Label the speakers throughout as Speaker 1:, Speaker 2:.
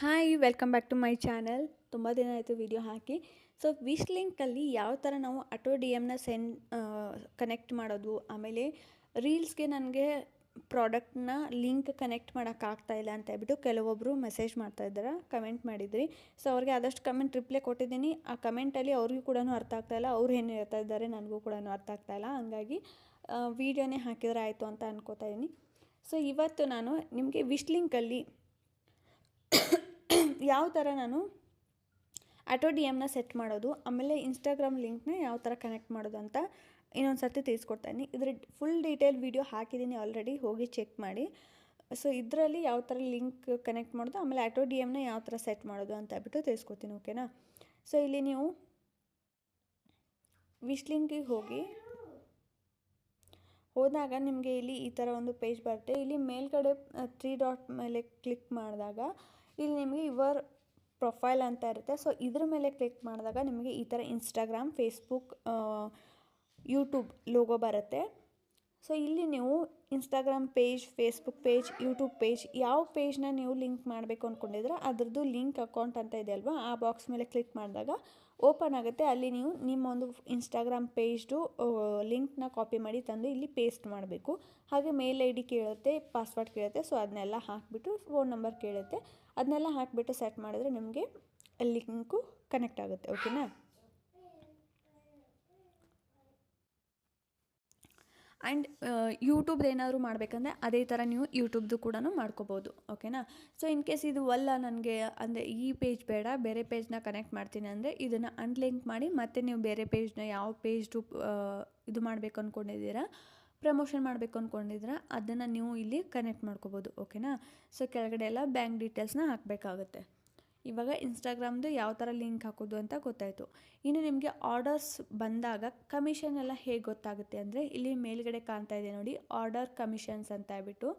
Speaker 1: Hi welcome back to my channel ತುಂಬ ದಿನ ಆಯಿತು ವಿಡಿಯೋ ಹಾಕಿ. ಸೊ ವಿಶ್ ಲಿಂಕಲ್ಲಿ ಯಾವ ಥರ ನಾವು ಆಟೋ ಡಿ ಎಮ್ನ ಸೆಂಡ್ ಕನೆಕ್ಟ್ ಮಾಡೋದು, ಆಮೇಲೆ ರೀಲ್ಸ್ಗೆ ನನಗೆ ಪ್ರಾಡಕ್ಟ್ನ ಲಿಂಕ್ ಕನೆಕ್ಟ್ ಮಾಡೋಕ್ಕಾಗ್ತಾಯಿಲ್ಲ ಅಂತ ಹೇಳ್ಬಿಟ್ಟು ಕೆಲವೊಬ್ಬರು ಮೆಸೇಜ್ ಮಾಡ್ತಾ ಇದ್ದಾರೆ ಕಮೆಂಟ್ ಮಾಡಿದ್ರಿ. ಸೊ ಅವ್ರಿಗೆ ಆದಷ್ಟು ಕಮೆಂಟ್ ರಿಪ್ಲೈ ಕೊಟ್ಟಿದ್ದೀನಿ. ಆ ಕಮೆಂಟಲ್ಲಿ ಅವ್ರಿಗೂ ಕೂಡ ಅರ್ಥ ಆಗ್ತಾ ಇಲ್ಲ, ಅವ್ರು ಏನು ಹೇಳ್ತಾ ಇದ್ದಾರೆ ನನಗೂ ಕೂಡ ಅರ್ಥ ಆಗ್ತಾ ಇಲ್ಲ. ಹಂಗಾಗಿ ವೀಡಿಯೋನೇ ಹಾಕಿದ್ರೆ ಆಯಿತು ಅಂತ ಅನ್ಕೋತಾ ಇದ್ದೀನಿ. ಸೊ ಇವತ್ತು ನಾನು ನಿಮಗೆ ವಿಶ್ ಲಿಂಕಲ್ಲಿ ಯಾವ ಥರ ನಾನು ಆಟೋ ಡಿ ಎಮ್ನ ಸೆಟ್ ಮಾಡೋದು, ಆಮೇಲೆ ಇನ್ಸ್ಟಾಗ್ರಾಮ್ ಲಿಂಕ್ನ ಯಾವ ಥರ ಕನೆಕ್ಟ್ ಮಾಡೋದು ಅಂತ ಇನ್ನೊಂದು ಸರ್ತಿ ತಿಳಿಸ್ಕೊಡ್ತೀನಿ. ಇದ್ರ ಫುಲ್ ಡೀಟೇಲ್ ವೀಡಿಯೋ ಹಾಕಿದ್ದೀನಿ ಆಲ್ರೆಡಿ ಹೋಗಿ ಚೆಕ್ ಮಾಡಿ. ಸೊ ಇದರಲ್ಲಿ ಯಾವ ಥರ ಲಿಂಕ್ ಕನೆಕ್ಟ್ ಮಾಡೋದು, ಆಮೇಲೆ ಆಟೋ ಡಿ ಎಮ್ನ ಯಾವ ಥರ ಸೆಟ್ ಮಾಡೋದು ಅಂತ ಹೇಳ್ಬಿಟ್ಟು ತಿಳಿಸ್ಕೊಡ್ತೀನಿ ಓಕೆನಾ ಸೊ ಇಲ್ಲಿ ನೀವು ವಿಶ್ ಲಿಂಕಿಗೆ ಹೋಗಿ, ಹೋದಾಗ ನಿಮಗೆ ಇಲ್ಲಿ ಈ ಥರ ಒಂದು ಪೇಜ್ ಬರುತ್ತೆ. ಇಲ್ಲಿ ಮೇಲ್ಗಡೆ ತ್ರೀ ಡಾಟ್ ಮೇಲೆ ಕ್ಲಿಕ್ ಮಾಡಿದಾಗ ಇಲ್ಲಿ ನಿಮಗೆ ಯುವರ್ ಪ್ರೊಫೈಲ್ ಅಂತ ಇರುತ್ತೆ. ಸೊ ಇದ್ರ ಮೇಲೆ ಕ್ಲಿಕ್ ಮಾಡಿದಾಗ ನಿಮಗೆ ಈ ಥರ ಇನ್ಸ್ಟಾಗ್ರಾಮ್ ಫೇಸ್ಬುಕ್ ಯೂಟ್ಯೂಬ್ ಲೋಗೋ ಬರುತ್ತೆ. ಸೊ ಇಲ್ಲಿ ನೀವು Instagram page Facebook page YouTube page ಯಾವ ಪೇಜ್ನ ನೀವು ಲಿಂಕ್ ಮಾಡಬೇಕು ಅಂದ್ಕೊಂಡಿದ್ರೆ ಅದ್ರದ್ದು ಲಿಂಕ್ ಅಕೌಂಟ್ ಅಂತ ಇದೆ ಅಲ್ವಾ? ಆ ಬಾಕ್ಸ್ ಮೇಲೆ ಕ್ಲಿಕ್ ಮಾಡಿದಾಗ ಓಪನ್ ಆಗುತ್ತೆ. ಅಲ್ಲಿ ನೀವು ನಿಮ್ಮ ಒಂದು ಇನ್ಸ್ಟಾಗ್ರಾಮ್ ಪೇಜ್ದು ಲಿಂಕ್ನ ಕಾಪಿ ಮಾಡಿ ತಂದು ಇಲ್ಲಿ ಪೇಸ್ಟ್ ಮಾಡಬೇಕು. ಹಾಗೆ ಮೇಲ್ ಐ ಡಿ ಕೇಳುತ್ತೆ ಪಾಸ್ವರ್ಡ್ ಕೇಳುತ್ತೆ. ಸೊ ಅದನ್ನೆಲ್ಲ ಹಾಕಿಬಿಟ್ಟು ಫೋನ್ ನಂಬರ್ ಕೇಳುತ್ತೆ. ಅದನ್ನೆಲ್ಲ ಹಾಕಿಬಿಟ್ಟು ಸೆಟ್ ಮಾಡಿದ್ರೆ ನಿಮಗೆ ಲಿಂಕು ಕನೆಕ್ಟ್ ಆಗುತ್ತೆ. ಓಕೆನಾ ಆ್ಯಂಡ್ ಯೂಟ್ಯೂಬ್ದು ಏನಾದರೂ ಮಾಡಬೇಕಂದ್ರೆ ಅದೇ ಥರ ನೀವು ಯೂಟ್ಯೂಬ್ದು ಕೂಡ ಮಾಡ್ಕೋಬೋದು ಓಕೆನಾ ಸೊ ಇನ್ ಕೇಸ್ ಇದು ಅಲ್ಲ ನನಗೆ, ಅಂದರೆ ಈ ಪೇಜ್ ಬೇಡ, ಬೇರೆ ಪೇಜ್ನ ಕನೆಕ್ಟ್ ಮಾಡ್ತೀನಿ ಅಂದರೆ ಇದನ್ನು ಅನ್ಲಿಂಕ್ ಮಾಡಿ ಮತ್ತೆ ನೀವು ಬೇರೆ ಪೇಜ್ನ ಯಾವ ಪೇಜ್ದು ಇದು ಮಾಡಬೇಕು ಅಂದ್ಕೊಂಡಿದ್ದೀರಾ ಪ್ರಮೋಷನ್ ಮಾಡಬೇಕು ಅಂದ್ಕೊಂಡಿದ್ದೀರಾ ಅದನ್ನು ನೀವು ಇಲ್ಲಿ ಕನೆಕ್ಟ್ ಮಾಡ್ಕೋಬೋದು ಓಕೆನಾ ಸೊ ಕೆಳಗಡೆ ಎಲ್ಲ ಬ್ಯಾಂಕ್ ಡೀಟೇಲ್ಸ್ನ ಹಾಕಬೇಕಾಗುತ್ತೆ. ಇವಾಗ ಇನ್ಸ್ಟಾಗ್ರಾಮ್ದು ಯಾವ ಥರ ಲಿಂಕ್ ಹಾಕೋದು ಅಂತ ಗೊತ್ತಾಯಿತು. ಇನ್ನು ನಿಮಗೆ ಆರ್ಡರ್ಸ್ ಬಂದಾಗ ಕಮಿಷನ್ ಎಲ್ಲ ಹೇಗೆ ಗೊತ್ತಾಗುತ್ತೆ ಅಂದರೆ ಇಲ್ಲಿ ಮೇಲ್ಗಡೆ ಕಾಣ್ತಾ ಇದೆ ನೋಡಿ ಆರ್ಡರ್ ಕಮಿಷನ್ಸ್ ಅಂತ ಹೇಳ್ಬಿಟ್ಟು.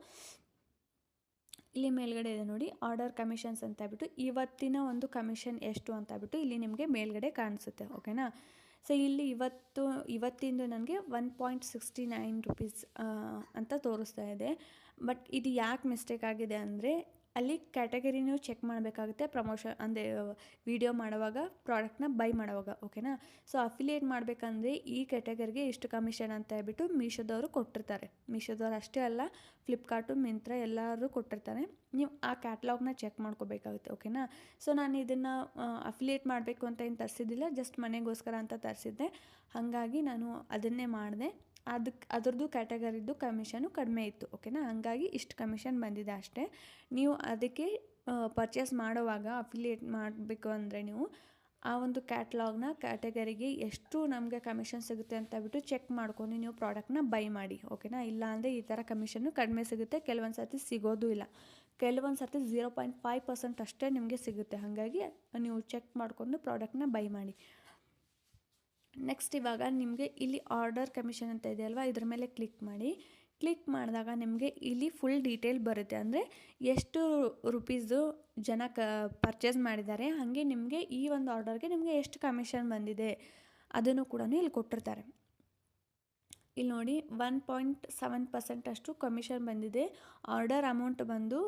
Speaker 1: ಇಲ್ಲಿ ಮೇಲ್ಗಡೆ ಇದೆ ನೋಡಿ ಆರ್ಡರ್ ಕಮಿಷನ್ಸ್ ಅಂತ ಹೇಳ್ಬಿಟ್ಟು. ಇವತ್ತಿನ ಒಂದು ಕಮಿಷನ್ ಎಷ್ಟು ಅಂತ ಹೇಳ್ಬಿಟ್ಟು ಇಲ್ಲಿ ನಿಮಗೆ ಮೇಲ್ಗಡೆ ಕಾಣಿಸುತ್ತೆ ಓಕೆನಾ ಸೊ ಇಲ್ಲಿ ಇವತ್ತು, ಇವತ್ತಿಂದು ನನಗೆ one point sixty nine rupees ಅಂತ ತೋರಿಸ್ತಾ ಇದೆ. ಬಟ್ ಇದು ಯಾಕೆ ಮಿಸ್ಟೇಕ್ ಆಗಿದೆ ಅಂದರೆ ಅಲ್ಲಿ ಕ್ಯಾಟಗರಿ ನೀವು ಚೆಕ್ ಮಾಡಬೇಕಾಗುತ್ತೆ. ಪ್ರಮೋಷನ್ ಅಂದರೆ, ವಿಡಿಯೋ ಮಾಡುವಾಗ, ಪ್ರಾಡಕ್ಟ್ನ ಬೈ ಮಾಡುವಾಗ, ಓಕೆನಾ? ಸೊ, ಅಫಿಲಿಯೇಟ್ ಮಾಡಬೇಕಂದ್ರೆ ಈ ಕ್ಯಾಟಗರಿಗೆ ಇಷ್ಟು ಕಮಿಷನ್ ಅಂತ ಹೇಳ್ಬಿಟ್ಟು ಮೀಶೋದವರು ಕೊಟ್ಟಿರ್ತಾರೆ. ಮೀಶೋದವ್ರು ಅಷ್ಟೇ ಅಲ್ಲ, ಫ್ಲಿಪ್ಕಾರ್ಟು, ಮಿಂತ್ರ ಎಲ್ಲರೂ ಕೊಟ್ಟಿರ್ತಾರೆ. ನೀವು ಆ ಕ್ಯಾಟ್ಲಾಗ್ನ ಚೆಕ್ ಮಾಡ್ಕೋಬೇಕಾಗುತ್ತೆ, ಓಕೆನಾ? ಸೊ, ನಾನು ಇದನ್ನು ಅಫಿಲಿಯೇಟ್ ಮಾಡಬೇಕು ಅಂತ ಏನು ತರಿಸಿದ್ದಿಲ್ಲ, ಜಸ್ಟ್ ಮನೆಗೋಸ್ಕರ ಅಂತ ತರಿಸಿದ್ದೆ. ಹಾಗಾಗಿ ನಾನು ಅದನ್ನೇ ಮಾಡಿದೆ. ಅದಕ್ಕೆ ಅದರದ್ದು ಕ್ಯಾಟಗರಿದು ಕಮಿಷನು ಕಡಿಮೆ ಇತ್ತು, ಓಕೆನಾ? ಹಾಗಾಗಿ ಇಷ್ಟು ಕಮಿಷನ್ ಬಂದಿದೆ ಅಷ್ಟೇ. ನೀವು ಅದಕ್ಕೆ ಪರ್ಚೇಸ್ ಮಾಡುವಾಗ ಅಫಿಲಿಯೇಟ್ ಮಾಡಬೇಕು ಅಂದರೆ ನೀವು ಆ ಒಂದು ಕ್ಯಾಟ್ಲಾಗ್ನ ಕ್ಯಾಟಗರಿಗೆ ಎಷ್ಟು ನಮಗೆ ಕಮಿಷನ್ ಸಿಗುತ್ತೆ ಅಂತ ಬಿಟ್ಟು ಚೆಕ್ ಮಾಡ್ಕೊಂಡು ನೀವು ಪ್ರಾಡಕ್ಟ್ನ ಬೈ ಮಾಡಿ, ಓಕೆನಾ? ಇಲ್ಲ ಅಂದರೆ ಈ ಥರ ಕಮಿಷನ್ನು ಕಡಿಮೆ ಸಿಗುತ್ತೆ. ಕೆಲವೊಂದು ಸರ್ತಿ ಸಿಗೋದು ಇಲ್ಲ. ಕೆಲವೊಂದು ಸರ್ತಿ ಝೀರೋ ಪಾಯಿಂಟ್ ಫೈವ್ ಪರ್ಸೆಂಟ್ ಅಷ್ಟೇ ನಿಮಗೆ ಸಿಗುತ್ತೆ. ಹಾಗಾಗಿ ನೀವು ಚೆಕ್ ಮಾಡಿಕೊಂಡು ಪ್ರಾಡಕ್ಟ್ನ ಬೈ ಮಾಡಿ. ನೆಕ್ಸ್ಟ್ ಇವಾಗ ನಿಮಗೆ ಇಲ್ಲಿ ಆರ್ಡರ್ ಕಮಿಷನ್ ಅಂತ ಇದೆ ಅಲ್ವಾ? ಇದ್ರ ಮೇಲೆ ಕ್ಲಿಕ್ ಮಾಡಿ. ಕ್ಲಿಕ್ ಮಾಡಿದಾಗ ನಿಮಗೆ ಇಲ್ಲಿ ಫುಲ್ ಡೀಟೇಲ್ ಬರುತ್ತೆ. ಅಂದರೆ ಎಷ್ಟು ರುಪೀಸು ಜನ ಕ ಪರ್ಚೇಸ್ ಮಾಡಿದ್ದಾರೆ, ಹಾಗೆ ನಿಮಗೆ ಈ ಒಂದು ಆರ್ಡರ್ಗೆ ನಿಮಗೆ ಎಷ್ಟು ಕಮಿಷನ್ ಬಂದಿದೆ ಅದನ್ನು ಕೂಡ ಇಲ್ಲಿ ಕೊಟ್ಟಿರ್ತಾರೆ. ಇಲ್ಲಿ ನೋಡಿ ಒನ್ ಪಾಯಿಂಟ್ ಸೆವೆನ್ ಪರ್ಸೆಂಟ್ ಅಷ್ಟು ಕಮಿಷನ್ ಬಂದಿದೆ. ಆರ್ಡರ್ ಅಮೌಂಟ್ ಬಂದು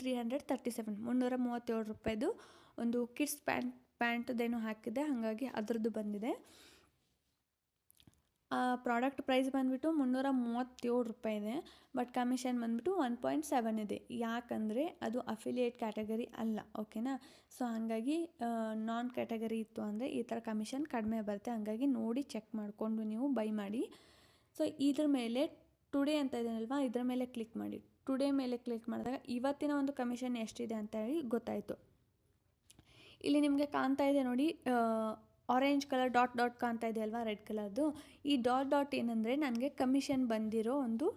Speaker 1: ತ್ರೀ ಹಂಡ್ರೆಡ್ ತರ್ಟಿ ಸೆವೆನ್ ಮುನ್ನೂರ ಮೂವತ್ತೇಳು ರೂಪಾಯಿದು ಒಂದು ಕಿಡ್ಸ್ ಪ್ಯಾಂಟ್ ಪ್ಯಾಂಟ್ದೇನು ಹಾಕಿದೆ. ಹಾಗಾಗಿ ಅದರದ್ದು ಬಂದಿದೆ. ಪ್ರಾಡಕ್ಟ್ ಪ್ರೈಸ್ ಬಂದುಬಿಟ್ಟು ಮುನ್ನೂರ ಮೂವತ್ತೇಳು ರೂಪಾಯಿ ಇದೆ. ಬಟ್ ಕಮಿಷನ್ ಬಂದುಬಿಟ್ಟು ಒನ್ ಪಾಯಿಂಟ್ ಸೆವೆನ್ ಇದೆ. ಯಾಕಂದರೆ ಅದು ಅಫಿಲಿಯೇಟ್ ಕ್ಯಾಟಗರಿ ಅಲ್ಲ, ಓಕೆನಾ? ಸೊ, ಹಾಗಾಗಿ ನಾನ್ ಕ್ಯಾಟಗರಿ ಇತ್ತು ಅಂದರೆ ಈ ಥರ ಕಮಿಷನ್ ಕಡಿಮೆ ಬರುತ್ತೆ. ಹಾಗಾಗಿ ನೋಡಿ ಚೆಕ್ ಮಾಡಿಕೊಂಡು ನೀವು ಬೈ ಮಾಡಿ. ಸೊ ಇದ್ರ ಮೇಲೆ ಟುಡೇ ಅಂತ ಇದೆಯಲ್ವಾ ಇದ್ರ ಮೇಲೆ ಕ್ಲಿಕ್ ಮಾಡಿ. ಟುಡೇ ಮೇಲೆ ಕ್ಲಿಕ್ ಮಾಡಿದಾಗ ಇವತ್ತಿನ ಒಂದು ಕಮಿಷನ್ ಎಷ್ಟಿದೆ ಅಂತ ಹೇಳಿ ಗೊತ್ತಾಯಿತು. ಇಲ್ಲಿ ನಿಮಗೆ ಕಾಣ್ತಾ ಇದೆ ನೋಡಿ ಆರೆಂಜ್ ಕಲರ್ ಡಾಟ್ ಡಾಟ್ ಕಾಣ್ತಾ ಇದೆ ಅಲ್ವಾ ರೆಡ್ ಕಲರ್ದು ಈ ಡಾಟ್ ಡಾಟ್ ಏನಂದರೆ ನನಗೆ ಕಮಿಷನ್ ಬಂದಿರೋ ಒಂದು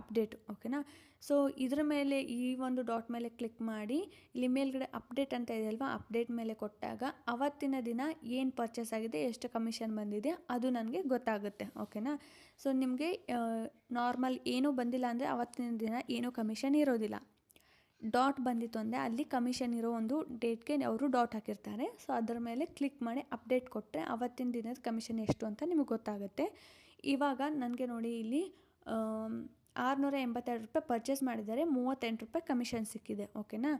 Speaker 1: ಅಪ್ಡೇಟು ಓಕೆನಾ ಸೊ ಇದರ ಮೇಲೆ ಈ ಒಂದು ಡಾಟ್ ಮೇಲೆ ಕ್ಲಿಕ್ ಮಾಡಿ, ಇಲ್ಲಿ ಮೇಲ್ಗಡೆ ಅಪ್ಡೇಟ್ ಅಂತ ಇದೆ ಅಲ್ವಾ ಅಪ್ಡೇಟ್ ಮೇಲೆ ಕೊಟ್ಟಾಗ ಅವತ್ತಿನ ದಿನ ಏನು ಪರ್ಚೇಸ್ ಆಗಿದೆ, ಎಷ್ಟು ಕಮಿಷನ್ ಬಂದಿದೆ, ಅದು ನನಗೆ ಗೊತ್ತಾಗುತ್ತೆ ಓಕೆನಾ ಸೊ ನಿಮಗೆ ನಾರ್ಮಲ್ ಏನೂ ಬಂದಿಲ್ಲ ಅಂದರೆ ಅವತ್ತಿನ ದಿನ ಏನೂ ಕಮಿಷನ್ ಇರೋದಿಲ್ಲ. ಡಾಟ್ ಬಂದಿತ್ತು ಅಂದರೆ ಅಲ್ಲಿ ಕಮಿಷನ್ ಇರೋ ಒಂದು ಡೇಟ್ಗೆ ಅವರು ಡಾಟ್ ಹಾಕಿರ್ತಾರೆ. ಸೊ ಅದರ ಮೇಲೆ ಕ್ಲಿಕ್ ಮಾಡಿ ಅಪ್ಡೇಟ್ ಕೊಟ್ಟರೆ ಅವತ್ತಿನ ದಿನದ ಕಮಿಷನ್ ಎಷ್ಟು ಅಂತ ನಿಮಗೆ ಗೊತ್ತಾಗುತ್ತೆ. ಇವಾಗ ನನಗೆ ನೋಡಿ ಇಲ್ಲಿ ಆರುನೂರ ಎಂಬತ್ತೆರಡು ರೂಪಾಯಿ ಪರ್ಚೇಸ್ ಮಾಡಿದರೆ ಮೂವತ್ತೆಂಟು ರೂಪಾಯಿ ಕಮಿಷನ್ ಸಿಕ್ಕಿದೆ. ಓಕೆನಾ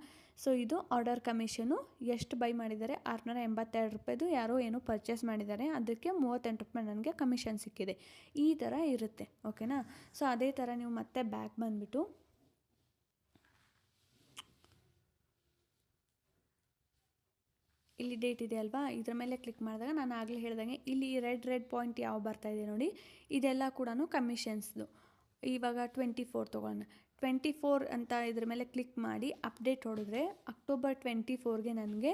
Speaker 1: ಸೊ ಇದು ಆರ್ಡರ್ ಕಮಿಷನು ಎಷ್ಟು ಬೈ ಮಾಡಿದ್ದಾರೆ? ಆರುನೂರ ಎಂಬತ್ತೆರಡು ರೂಪಾಯಿದು ಯಾರೋ ಏನೋ ಪರ್ಚೇಸ್ ಮಾಡಿದ್ದಾರೆ. ಅದಕ್ಕೆ ಮೂವತ್ತೆಂಟು ರೂಪಾಯಿ ನನಗೆ ಕಮಿಷನ್ ಸಿಕ್ಕಿದೆ. ಈ ಥರ ಇರುತ್ತೆ. ಓಕೆನಾ ಸೊ ಅದೇ ಥರ ನೀವು ಮತ್ತೆ ಬ್ಯಾಕ್ ಬಂದುಬಿಟ್ಟು ಇಲ್ಲಿ ಡೇಟ್ ಇದೆ ಅಲ್ವಾ? ಇದರ ಮೇಲೆ ಕ್ಲಿಕ್ ಮಾಡಿದಾಗ ನಾನು ಆಗಲೇ ಹೇಳ್ದಂಗೆ ಇಲ್ಲಿ ರೆಡ್ ರೆಡ್ ಪಾಯಿಂಟ್ ಯಾವ ಬರ್ತಾ ಇದೆ ನೋಡಿ. ಇದೆಲ್ಲ ಕೂಡ ಕಮಿಷನ್ಸ್ದು ಇವಾಗ ಟ್ವೆಂಟಿ ಫೋರ್ ತೊಗೊಳ್ಳೋಣ. ಟ್ವೆಂಟಿ ಫೋರ್ ಅಂತ ಇದ್ರ ಮೇಲೆ ಕ್ಲಿಕ್ ಮಾಡಿ ಅಪ್ಡೇಟ್ ಹೊಡೆದ್ರೆ ಅಕ್ಟೋಬರ್ ಟ್ವೆಂಟಿ ಫೋರ್ಗೆ ನನಗೆ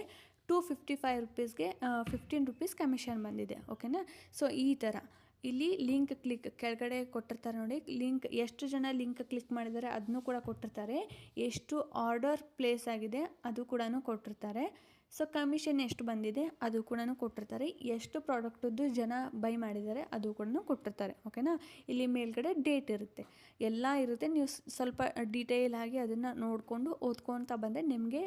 Speaker 1: ಟೂ ಫಿಫ್ಟಿ ಫೈವ್ ರುಪೀಸ್ಗೆ ಫಿಫ್ಟೀನ್ ರುಪೀಸ್ ಕಮಿಷನ್ ಬಂದಿದೆ. ಓಕೆನಾ ಸೊ ಈ ಥರ ಇಲ್ಲಿ ಲಿಂಕ್ ಕ್ಲಿಕ್ ಕೆಳಗಡೆ ಕೊಟ್ಟಿರ್ತಾರೆ ನೋಡಿ. ಲಿಂಕ್ ಎಷ್ಟು ಜನ ಲಿಂಕ್ ಕ್ಲಿಕ್ ಮಾಡಿದ್ದಾರೆ ಅದನ್ನು ಕೂಡ ಕೊಟ್ಟಿರ್ತಾರೆ. ಎಷ್ಟು ಆರ್ಡರ್ ಪ್ಲೇಸ್ ಆಗಿದೆ ಅದು ಕೂಡ ಕೊಟ್ಟಿರ್ತಾರೆ. ಸೊ ಕಮಿಷನ್ ಎಷ್ಟು ಬಂದಿದೆ? ಅದು ಕೂಡ ಕೊಟ್ಟಿರ್ತಾರೆ. ಎಷ್ಟು ಪ್ರಾಡಕ್ಟದ್ದು ಜನ ಬೈ ಮಾಡಿದ್ದಾರೆ, ಅದು ಕೂಡ ಕೊಟ್ಟಿರ್ತಾರೆ. ಓಕೆನಾ ಇಲ್ಲಿ ಮೇಲ್ಗಡೆ ಡೇಟ್ ಇರುತ್ತೆ. ಎಲ್ಲ ಇರುತ್ತೆ. ನೀವು ಸ್ವಲ್ಪ ಡೀಟೇಲ್ ಆಗಿ ಅದನ್ನು ನೋಡಿಕೊಂಡು ಓದ್ಕೊತಾ ಬಂದರೆ ನಿಮಗೆ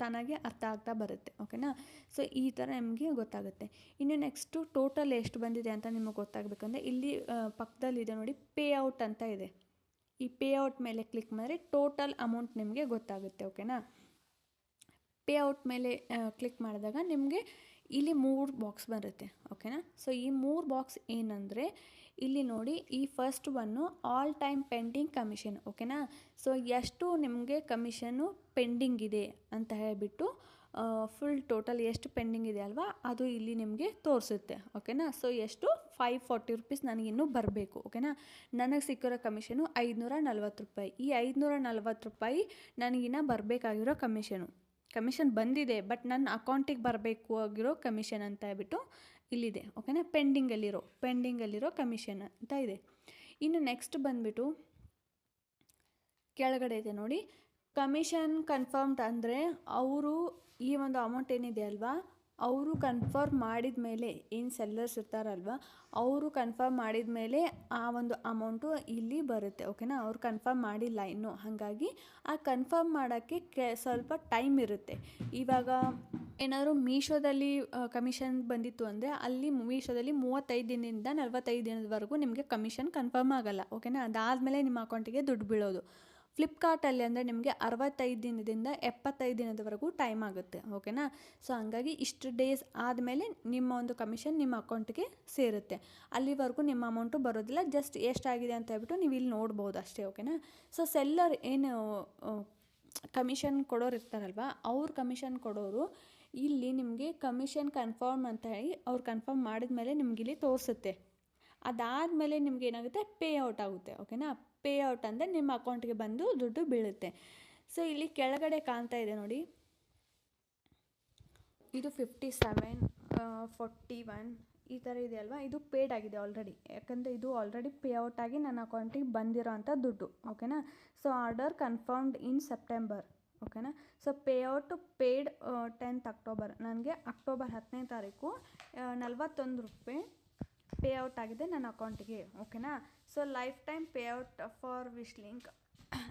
Speaker 1: ತನಗೆ ಅರ್ಥ ಆಗ್ತಾ ಬರುತ್ತೆ. ಓಕೆನಾ ಸೊ ಈ ಥರ ನಿಮಗೆ ಗೊತ್ತಾಗುತ್ತೆ. ಇನ್ನು ನೆಕ್ಸ್ಟು ಟೋಟಲ್ ಎಷ್ಟು ಬಂದಿದೆ ಅಂತ ನಿಮಗೆ ಗೊತ್ತಾಗಬೇಕಂದ್ರೆ, ಇಲ್ಲಿ ಪಕ್ಕದಲ್ಲಿದೆ ನೋಡಿ ಪೇ ಔಟ್ ಅಂತ ಇದೆ. ಈ ಪೇ ಔಟ್ ಮೇಲೆ ಕ್ಲಿಕ್ ಮಾಡಿದ್ರೆ ಟೋಟಲ್ ಅಮೌಂಟ್ ನಿಮಗೆ ಗೊತ್ತಾಗುತ್ತೆ. ಓಕೆನಾ ಪೇ ಔಟ್ ಮೇಲೆ ಕ್ಲಿಕ್ ಮಾಡಿದಾಗ ನಿಮಗೆ ಇಲ್ಲಿ ಮೂರು ಬಾಕ್ಸ್ ಬರುತ್ತೆ ಓಕೆನಾ ಸೊ ಈ ಮೂರು ಬಾಕ್ಸ್ ಏನಂದರೆ ಇಲ್ಲಿ ನೋಡಿ, ಈ first one all time pending commission ಓಕೆನಾ ಸೊ ಎಷ್ಟು ನಿಮಗೆ ಕಮಿಷನು ಪೆಂಡಿಂಗ್ ಇದೆ ಅಂತ ಹೇಳಿಬಿಟ್ಟು ಫುಲ್ ಟೋಟಲ್ ಎಷ್ಟು ಪೆಂಡಿಂಗ್ ಇದೆ ಅಲ್ವಾ, ಅದು ಇಲ್ಲಿ ನಿಮಗೆ ತೋರಿಸುತ್ತೆ ಓಕೆನಾ ಸೊ ಎಷ್ಟು? ಫೈವ್ ಫಾರ್ಟಿ ರುಪೀಸ್ ನನಗಿನ್ನೂ ಬರಬೇಕು ಓಕೆನಾ ನನಗೆ ಸಿಕ್ಕಿರೋ ಕಮಿಷನು ಐದುನೂರ ನಲ್ವತ್ತು ರೂಪಾಯಿ. ಈ ಐದುನೂರ ನಲ್ವತ್ತು ರೂಪಾಯಿ ನನಗಿನ್ನ ಬರಬೇಕಾಗಿರೋ ಕಮಿಷನು ಕಮಿಷನ್ ಬಂದಿದೆ, ಬಟ್ ನನ್ನ ಅಕೌಂಟಿಗೆ ಬರಬೇಕು ಆಗಿರೋ ಕಮಿಷನ್ ಅಂತ ಹೇಳ್ಬಿಟ್ಟು ಇಲ್ಲಿದೆ, ಓಕೆನಾ? ಪೆಂಡಿಂಗಲ್ಲಿರೋ ಪೆಂಡಿಂಗಲ್ಲಿರೋ ಕಮಿಷನ್ ಅಂತ ಇದೆ. ಇನ್ನು ನೆಕ್ಸ್ಟ್ ಬಂದುಬಿಟ್ಟು ಕೆಳಗಡೆ ಇದೆ ನೋಡಿ. ಕಮಿಷನ್ ಕನ್ಫರ್ಮ್ಡ್ ಅಂದರೆ ಅವರು ಈ ಒಂದು ಅಮೌಂಟ್ ಏನಿದೆ ಅಲ್ವಾ? ಅವರು ಕನ್ಫರ್ಮ್ ಮಾಡಿದ ಮೇಲೆ ಏನು ಸೆಲ್ಲರ್ಸ್ ಇರ್ತಾರಲ್ವ, ಅವರು ಕನ್ಫರ್ಮ್ ಮಾಡಿದ ಮೇಲೆ ಆ ಒಂದು ಅಮೌಂಟು ಇಲ್ಲಿ ಬರುತ್ತೆ ಓಕೆನಾ ಅವ್ರು ಕನ್ಫರ್ಮ್ ಮಾಡಿಲ್ಲ ಇನ್ನೂ. ಹಾಗಾಗಿ ಆ ಕನ್ಫರ್ಮ್ ಮಾಡೋಕ್ಕೆ ಕೆ, ಸ್ವಲ್ಪ ಟೈಮ್ ಇರುತ್ತೆ. ಇವಾಗ ಏನಾದರೂ ಮೀಶೋದಲ್ಲಿ ಕಮಿಷನ್ ಬಂದಿತ್ತು ಅಂದರೆ ಅಲ್ಲಿ ಮೀಶೋದಲ್ಲಿ ಮೂವತ್ತೈದು ದಿನದಿಂದ ನಲ್ವತ್ತೈದು ದಿನದವರೆಗೂ ನಿಮಗೆ ಕಮಿಷನ್ ಕನ್ಫರ್ಮ್ ಆಗೋಲ್ಲ ಓಕೆನಾ ಅದಾದಮೇಲೆ ನಿಮ್ಮ ಅಕೌಂಟಿಗೆ ದುಡ್ಡು ಬೀಳೋದು. ಫ್ಲಿಪ್ಕಾರ್ಟಲ್ಲಿ ಅಂದರೆ ನಿಮಗೆ ಅರವತ್ತೈದು ದಿನದಿಂದ ಎಪ್ಪತ್ತೈದು ದಿನದವರೆಗೂ ಟೈಮ್ ಆಗುತ್ತೆ ಓಕೆನಾ ಸೊ ಹಂಗಾಗಿ ಇಷ್ಟು ಡೇಸ್ ಆದಮೇಲೆ ನಿಮ್ಮ ಒಂದು ಕಮಿಷನ್ ನಿಮ್ಮ ಅಕೌಂಟ್ಗೆ ಸೇರುತ್ತೆ. ಅಲ್ಲಿವರೆಗೂ ನಿಮ್ಮ ಅಮೌಂಟು ಬರೋದಿಲ್ಲ ಜಸ್ಟ್ ಎಷ್ಟಾಗಿದೆ ಅಂತ ಹೇಳ್ಬಿಟ್ಟು ನೀವು ಇಲ್ಲಿ ನೋಡ್ಬೋದು ಅಷ್ಟೇ ಓಕೆನಾ ಸೊ ಸೆಲ್ಲರ್ ಏನು ಕಮಿಷನ್ ಕೊಡೋರು ಇರ್ತಾರಲ್ವ, ಅವ್ರು ಕಮಿಷನ್ ಕೊಡೋರು ಇಲ್ಲಿ ನಿಮಗೆ ಕಮಿಷನ್ ಕನ್ಫರ್ಮ್ ಅಂತ ಹೇಳಿ ಅವ್ರು ಕನ್ಫರ್ಮ್ ಮಾಡಿದ ಮೇಲೆ ನಿಮಗಿಲ್ಲಿ ತೋರಿಸುತ್ತೆ. ಅದಾದಮೇಲೆ ನಿಮ್ಗೆ ಏನಾಗುತ್ತೆ ಪೇ ಔಟ್ ಆಗುತ್ತೆ ಓಕೆನಾ ಪೇ ಔಟ್ ಅಂದರೆ ನಿಮ್ಮ ಅಕೌಂಟ್ಗೆ ಬಂದು ದುಡ್ಡು ಬೀಳುತ್ತೆ. ಸೊ, ಇಲ್ಲಿ ಕೆಳಗಡೆ ಕಾಣ್ತಾ ಇದೆ ನೋಡಿ. ಇದು ಫಿಫ್ಟಿ ಸೆವೆನ್ ಫೋರ್ಟಿ ಒನ್ ಈ ಥರ ಇದೆ ಅಲ್ವಾ? ಇದು ಪೇಡ್ ಆಗಿದೆ ಆಲ್ರೆಡಿ ಯಾಕಂದರೆ ಇದು ಆಲ್ರೆಡಿ ಪೇ ಔಟ್ ಆಗಿ ನನ್ನ ಅಕೌಂಟಿಗೆ ಬಂದಿರೋ ಅಂಥ ದುಡ್ಡು ಓಕೆನಾ so order confirmed in September ಓಕೆನಾ so pay out paid tenth October ನನಗೆ ಅಕ್ಟೋಬರ್ ಹತ್ತನೇ ತಾರೀಕು ನಲ್ವತ್ತೊಂದು ರೂಪಾಯಿ ಪೇ ಔಟ್ ಆಗಿದೆ ನನ್ನ ಅಕೌಂಟಿಗೆ, ಓಕೆನಾ? So, life time pay out for Wishlink.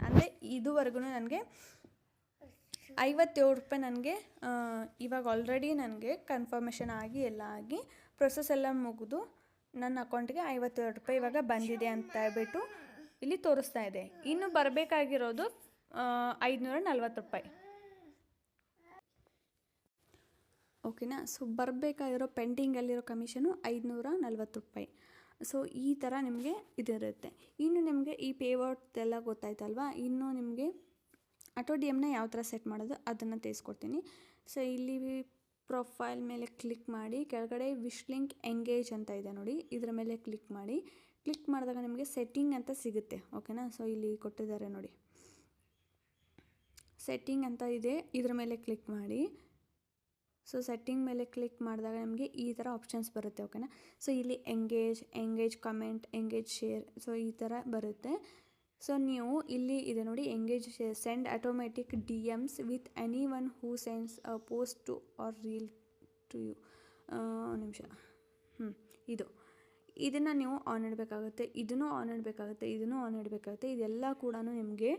Speaker 1: ಅಂದರೆ ಇದುವರೆಗೂ ನನಗೆ ಐವತ್ತೇಳು ರೂಪಾಯಿ ನನಗೆ ಇವಾಗ ಆಲ್ರೆಡಿ ನನಗೆ ಕನ್ಫರ್ಮೇಷನ್ ಆಗಿ, ಎಲ್ಲ ಆಗಿ ಪ್ರೊಸೆಸ್ ಎಲ್ಲ ಮುಗಿದು ನನ್ನ ಅಕೌಂಟಿಗೆ ಐವತ್ತೇಳು ರೂಪಾಯಿ ಇವಾಗ ಬಂದಿದೆ ಅಂತ ಹೇಳ್ಬಿಟ್ಟು ಇಲ್ಲಿ ತೋರಿಸ್ತಾ ಇದೆ. ಇನ್ನು ಬರಬೇಕಾಗಿರೋದು ಐದುನೂರ ನಲ್ವತ್ತು ರೂಪಾಯಿ. ಓಕೆನಾ? ಸೊ ಬರಬೇಕಾಗಿರೋ ಪೆಂಡಿಂಗಲ್ಲಿರೋ ಕಮಿಷನು ಐದುನೂರ ನಲ್ವತ್ತು ರೂಪಾಯಿ. ಸೊ ಈ ಥರ ನಿಮಗೆ ಇದಿರುತ್ತೆ. ಇನ್ನು ನಿಮಗೆ ಈ ಪೇವೌಟ್ ಎಲ್ಲ ಗೊತ್ತಾಯ್ತಲ್ವಾ? ಇನ್ನು ನಿಮಗೆ ಆಟೋ ಡಿ ಎಮ್ನ ಯಾವ ಥರ ಸೆಟ್ ಮಾಡೋದು ಅದನ್ನು ತಿಳಿಸ್ಕೊಡ್ತೀನಿ. ಸೊ ಇಲ್ಲಿ ಪ್ರೊಫೈಲ್ ಮೇಲೆ ಕ್ಲಿಕ್ ಮಾಡಿ, ಕೆಳಗಡೆ ವಿಶ್ ಲಿಂಕ್ ಎಂಗೇಜ್ ಅಂತ ಇದೆ ನೋಡಿ. ಇದರ ಮೇಲೆ ಕ್ಲಿಕ್ ಮಾಡಿ. ಕ್ಲಿಕ್ ಮಾಡಿದಾಗ ನಿಮಗೆ ಸೆಟ್ಟಿಂಗ್ ಅಂತ ಸಿಗುತ್ತೆ. ಓಕೆನಾ? ಸೊ ಇಲ್ಲಿ ಕೊಟ್ಟಿದ್ದಾರೆ ನೋಡಿ. ಸೆಟ್ಟಿಂಗ್ ಅಂತ ಇದೆ. ಇದರ ಮೇಲೆ ಕ್ಲಿಕ್ ಮಾಡಿ. ಸೊ ಸೆಟ್ಟಿಂಗ್ ಮೇಲೆ ಕ್ಲಿಕ್ ಮಾಡಿದಾಗ ನಮಗೆ ಈ ಥರ ಆಪ್ಷನ್ಸ್ ಬರುತ್ತೆ ಓಕೆನಾ ಸೊ ಇಲ್ಲಿ engage engage comment engage share so ಈ ಥರ ಬರುತ್ತೆ. ಸೊ ನೀವು ಇಲ್ಲಿ ಇದೆ ನೋಡಿ engage share send automatic D Ms with anyone who sends post to or reel to you ನಿಮಿಷ. ಹ್ಞೂ ಇದು. ಇದನ್ನು ನೀವು ಆನ್ ಇಡಬೇಕಾಗುತ್ತೆ ಇದನ್ನು ಆನ್ ಇಡಬೇಕಾಗುತ್ತೆ ಇದನ್ನು ಆನ್ ಇಡಬೇಕಾಗುತ್ತೆ ಇದೆಲ್ಲ ಕೂಡ ನಿಮಗೆ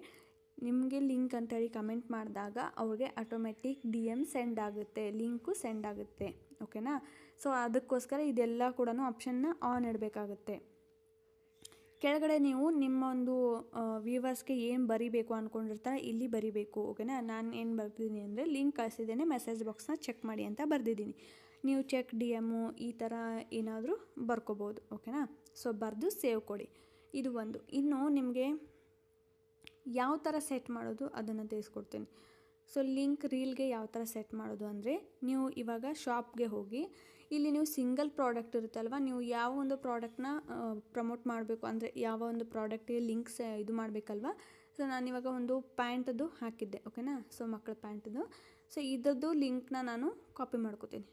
Speaker 1: ನಿಮಗೆ ಲಿಂಕ್ ಅಂತೇಳಿ ಕಮೆಂಟ್ ಮಾಡಿದಾಗ ಅವ್ರಿಗೆ ಆಟೋಮೆಟಿಕ್ ಡಿ ಎಂ ಸೆಂಡ್ ಆಗುತ್ತೆ, ಲಿಂಕು ಸೆಂಡ್ ಆಗುತ್ತೆ, ಓಕೆನಾ? ಸೊ, ಅದಕ್ಕೋಸ್ಕರ ಇದೆಲ್ಲ ಕೂಡ ಆಪ್ಷನ್ನ ಆನ್ ಇಡಬೇಕಾಗುತ್ತೆ. ಕೆಳಗಡೆ ನೀವು ನಿಮ್ಮ ಒಂದು ವ್ಯೂವರ್ಸ್ಗೆ ಏನು ಬರಿಬೇಕು ಅಂದ್ಕೊಂಡಿರ್ತಾರೆ ಇಲ್ಲಿ ಬರಿಬೇಕು, ಓಕೆನಾ? ನಾನು ಏನು ಬರ್ತಿದ್ದೀನಿ ಅಂದರೆ ಲಿಂಕ್ ಕಳಿಸಿದ್ದೇನೆ, ಮೆಸೇಜ್ ಬಾಕ್ಸ್ನ ಚೆಕ್ ಮಾಡಿ ಅಂತ ಬರೆದಿದ್ದೀನಿ. ನೀವು ಚೆಕ್, ಡಿ ಎಮ್ಮು ಈ ಥರ ಏನಾದರೂ ಬರ್ಕೋಬೋದು, ಓಕೆನಾ? ಸೊ, ಬರೆದು ಸೇವ್ ಕೊಡಿ. ಇದು ಒಂದು. ಇನ್ನು ನಿಮಗೆ ಯಾವ ಥರ ಸೆಟ್ ಮಾಡೋದು ಅದನ್ನು ತಿಳಿಸ್ಕೊಡ್ತೀನಿ. ಸೊ, ಲಿಂಕ್ ರೀಲ್ಗೆ ಯಾವ ಥರ ಸೆಟ್ ಮಾಡೋದು ಅಂದರೆ, ನೀವು ಇವಾಗ ಶಾಪ್ಗೆ ಹೋಗಿ, ಇಲ್ಲಿ ನೀವು ಸಿಂಗಲ್ ಪ್ರಾಡಕ್ಟ್ ಇರುತ್ತಲ್ವ, ನೀವು ಯಾವ ಒಂದು ಪ್ರಾಡಕ್ಟ್ನ ಪ್ರಮೋಟ್ ಮಾಡಬೇಕು ಅಂದರೆ ಯಾವ ಒಂದು ಪ್ರಾಡಕ್ಟಿಗೆ ಲಿಂಕ್ಸ್ ಇದು ಮಾಡಬೇಕಲ್ವ, ಸೊ ನಾನಿವಾಗ ಒಂದು ಪ್ಯಾಂಟದ್ದು ಹಾಕಿದ್ದೆ, ಓಕೆನಾ, ಸೊ, ಮಕ್ಕಳ ಪ್ಯಾಂಟದು ಸೊ, ಇದರದ್ದು ಲಿಂಕ್ನ ನಾನು ಕಾಪಿ ಮಾಡ್ಕೋತೀನಿ.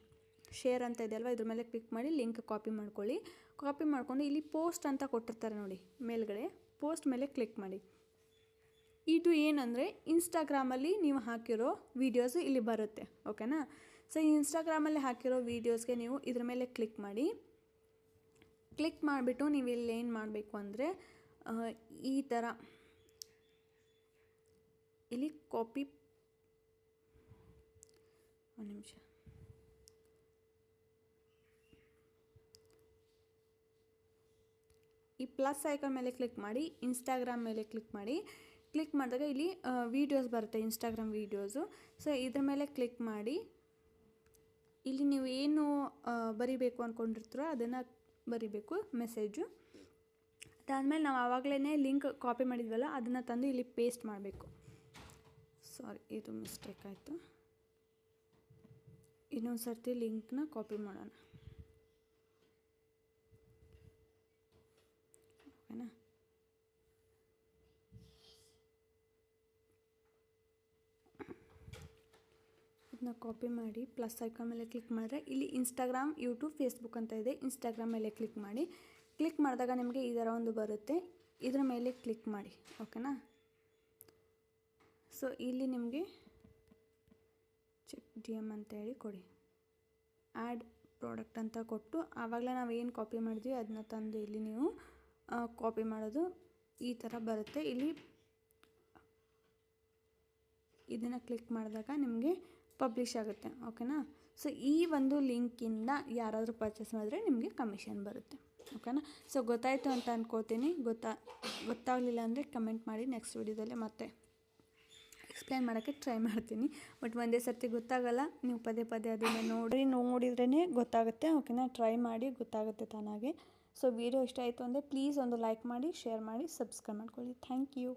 Speaker 1: ಶೇರ್ ಅಂತ ಇದೆ ಅಲ್ವಾ ಇದ್ರ ಮೇಲೆ ಕ್ಲಿಕ್ ಮಾಡಿ ಲಿಂಕ್ ಕಾಪಿ ಮಾಡ್ಕೊಳ್ಳಿ. ಕಾಪಿ ಮಾಡ್ಕೊಂಡು ಇಲ್ಲಿ ಪೋಸ್ಟ್ ಅಂತ ಕೊಟ್ಟಿರ್ತಾರೆ ನೋಡಿ, ಮೇಲ್ಗಡೆ, ಪೋಸ್ಟ್ ಮೇಲೆ ಕ್ಲಿಕ್ ಮಾಡಿ. ಇದು ಏನಂದರೆ ಇನ್ಸ್ಟಾಗ್ರಾಮಲ್ಲಿ ನೀವು ಹಾಕಿರೋ ವೀಡಿಯೋಸು ಇಲ್ಲಿ ಬರುತ್ತೆ ಓಕೆನಾ ಸೊ ಇನ್ಸ್ಟಾಗ್ರಾಮಲ್ಲಿ ಹಾಕಿರೋ ವೀಡಿಯೋಸ್ಗೆ ನೀವು ಇದ್ರ ಮೇಲೆ ಕ್ಲಿಕ್ ಮಾಡಿ. ಕ್ಲಿಕ್ ಮಾಡಿಬಿಟ್ಟು ನೀವು ಇಲ್ಲಿ ಏನು ಮಾಡಬೇಕು ಅಂದರೆ ಈ ಥರ ಇಲ್ಲಿ ಕಾಪಿ ಒಂದು ನಿಮಿಷ. ಈ ಪ್ಲಸ್ ಐಕನ್ ಮೇಲೆ ಕ್ಲಿಕ್ ಮಾಡಿ ಇನ್ಸ್ಟಾಗ್ರಾಮ್ ಮೇಲೆ ಕ್ಲಿಕ್ ಮಾಡಿ. ಕ್ಲಿಕ್ ಮಾಡಿದಾಗ ಇಲ್ಲಿ ವೀಡಿಯೋಸ್ ಬರುತ್ತೆ ಇನ್ಸ್ಟಾಗ್ರಾಮ್ ವೀಡಿಯೋಸು ಸೊ ಇದ್ರ ಮೇಲೆ ಕ್ಲಿಕ್ ಮಾಡಿ. ಇಲ್ಲಿ ನೀವು ಏನು ಬರಿಬೇಕು ಅಂದ್ಕೊಂಡಿರ್ತೀರೋ ಅದನ್ನು ಬರಿಬೇಕು ಮೆಸೇಜು ಅದಾದಮೇಲೆ ನಾವು ಆವಾಗಲೇ ಲಿಂಕ್ ಕಾಪಿ ಮಾಡಿದ್ವಲ್ಲ, ಅದನ್ನು ತಂದು ಇಲ್ಲಿ ಪೇಸ್ಟ್ ಮಾಡಬೇಕು. ಸಾರಿ ಇದು ಮಿಸ್ಟೇಕ್ ಆಯಿತು. ಇನ್ನೊಂದು ಸರ್ತಿ ಲಿಂಕ್ನ ಕಾಪಿ ಮಾಡೋಣ ಓಕೆನಾ ಇದನ್ನ ಕಾಪಿ ಮಾಡಿ ಪ್ಲಸ್ ಐಕಾನ್ ಮೇಲೆ ಕ್ಲಿಕ್ ಮಾಡಿದ್ರೆ ಇಲ್ಲಿ ಇನ್ಸ್ಟಾಗ್ರಾಮ್ ಯೂಟ್ಯೂಬ್ ಫೇಸ್ಬುಕ್ ಅಂತ ಇದೆ. ಇನ್ಸ್ಟಾಗ್ರಾಮ್ ಮೇಲೆ ಕ್ಲಿಕ್ ಮಾಡಿ. ಕ್ಲಿಕ್ ಮಾಡಿದಾಗ ನಿಮಗೆ ಈ ಥರ ಒಂದು ಬರುತ್ತೆ. ಇದರ ಮೇಲೆ ಕ್ಲಿಕ್ ಮಾಡಿ. ಓಕೆನಾ ಸೊ ಇಲ್ಲಿ ನಿಮಗೆ ಚೆಕ್ ಡಿ ಎಂ ಅಂತ ಹೇಳಿ ಕೊಡಿ. ಆ್ಯಡ್ ಪ್ರಾಡಕ್ಟ್ ಅಂತ ಕೊಟ್ಟು, ಆವಾಗಲೇ ನಾವು ಏನು ಕಾಪಿ ಮಾಡಿದ್ವಿ ಅದನ್ನ ತಂದು ಇಲ್ಲಿ ನೀವು ಕಾಪಿ ಮಾಡೋದು ಈ ಥರ ಬರುತ್ತೆ. ಇಲ್ಲಿ ಇದನ್ನು ಕ್ಲಿಕ್ ಮಾಡಿದಾಗ ನಿಮಗೆ ಪಬ್ಲಿಷ್ ಆಗುತ್ತೆ ಓಕೆನಾ ಸೊ ಈ ಒಂದು ಲಿಂಕಿಂದ ಯಾರಾದರೂ ಪರ್ಚೇಸ್ ಮಾಡಿದ್ರೆ ನಿಮಗೆ ಕಮಿಷನ್ ಬರುತ್ತೆ ಓಕೆನಾ ಸೊ ಗೊತ್ತಾಯಿತು ಅಂತ ಅಂದ್ಕೋತೀನಿ ಗೊತ್ತಾ, ಗೊತ್ತಾಗಲಿಲ್ಲ ಅಂದರೆ ಕಮೆಂಟ್ ಮಾಡಿ ನೆಕ್ಸ್ಟ್ ವಿಡಿಯೋದಲ್ಲಿ ಮತ್ತೆ ಎಕ್ಸ್ಪ್ಲೈನ್ ಮಾಡೋಕ್ಕೆ ಟ್ರೈ ಮಾಡ್ತೀನಿ. ಬಟ್ ಒಂದೇ ಸರ್ತಿ ಗೊತ್ತಾಗಲ್ಲ, ನೀವು ಪದೇ ಪದೇ ಅದನ್ನು ನೋಡಿ ನೋಡಿದ್ರೇ ಗೊತ್ತಾಗುತ್ತೆ ಓಕೆನಾ ಟ್ರೈ ಮಾಡಿ ಗೊತ್ತಾಗುತ್ತೆ ತಾನಾಗೆ. ಸೊ ವಿಡಿಯೋ ಇಷ್ಟ ಆಯಿತು ಅಂದರೆ ಪ್ಲೀಸ್ ಒಂದು ಲೈಕ್ ಮಾಡಿ ಶೇರ್ ಮಾಡಿ ಸಬ್ಸ್ಕ್ರೈಬ್ ಮಾಡ್ಕೊಳ್ಳಿ. Thank you